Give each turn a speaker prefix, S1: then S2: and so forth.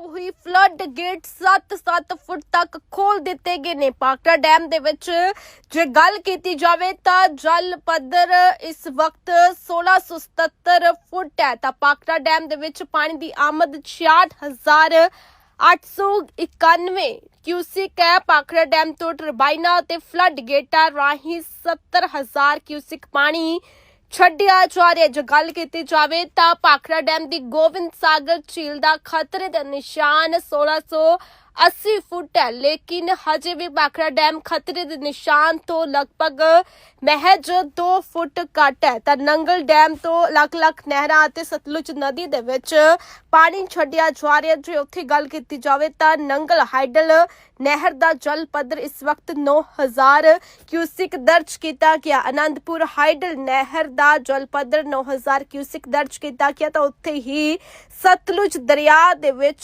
S1: ਹੋਈ flood gate 7-7 ਫੁੱਟ ਤੱਕ ਖੋਲ ਦਿੱਤੇ ਗਏ ਨੇ। ਪਾਕੜਾ ਡੈਮ ਦੇ ਵਿੱਚ ਜੇ ਗੱਲ ਕੀਤੀ ਜਾਵੇ ਤਾਂ ਜਲ ਪੱਧਰ ਇਸ ਵਕਤ 1677 ਫੁੱਟ ਹੈ। ਤਾਂ ਪਾਕੜਾ ਡੈਮ ਦੇ ਵਿੱਚ ਪਾਣੀ ਦੀ ਆਮਦ 66000 891 ਕਿਊਸਿਕ ਹੈ। ਪਾਖੜਾ ਡੈਮ ਤੋਂ ਟਰਬਾਈਨਾਂ ਤੇ ਫਲੱਡ ਗੇਟਾਂ ਰਾਹੀਂ 70000 ਕਿਊਸਿਕ ਪਾਣੀ ਛੱਡਿਆ ਜਾ ਰਿਹਾ ਜੇ ਗੱਲ ਕੀਤੀ ਜਾਵੇ ਤਾਂ ਪਾਖੜਾ ਡੈਮ ਦੀ ਗੋਬਿੰਦ ਸਾਗਰ ਝੀਲ ਦਾ ਖਤਰੇ ਦਾ ਨਿਸ਼ਾਨ 1680 ਫੁੱਟ ਹੈ, ਲੇਕਿਨ ਹਜੇ ਵੀ ਪਾਖੜਾ ਡੈਮ ਖਤਰੇ ਦੇ ਨਿਸ਼ਾਨ ਤੋਂ ਲਗਭਗ ਮਹਿਜ 2 ਫੁੱਟ ਘੱਟ ਹੈ। ਤਾਂ ਨੰਗਲ ਡੈਮ ਤੋਂ ਲੱਖ-ਲੱਖ ਨਹਿਰਾਂ ਅਤੇ ਸਤਲੁਜ ਨਦੀ ਦੇ ਵਿੱਚ ਪਾਣੀ ਛੱਡਿਆ ਜਾ ਰਿਹਾ ਜੇ ਉੱਥੇ ਗੱਲ ਕੀਤੀ ਜਾਵੇ ਤਾਂ ਨੰਗਲ ਹਾਈਡਲ ਨਹਿਰ ਦਾ ਜਲ ਪੱਧਰ ਇਸ ਵਕਤ 9000 ਕਿਊਸਿਕ ਦਰਜ ਕੀਤਾ ਗਿਆ। ਅਨੰਦਪੁਰ ਹਾਈਡਲ ਨਹਿਰ ਦਾ ਜਲ ਪੱਧਰ 9000 ਕਿਊਸਿਕ ਦਰਜ ਕੀਤਾ ਗਿਆ। ਤਾਂ ਉੱਥੇ ਹੀ ਸਤਲੁਜ ਦਰਿਆ ਦੇ ਵਿੱਚ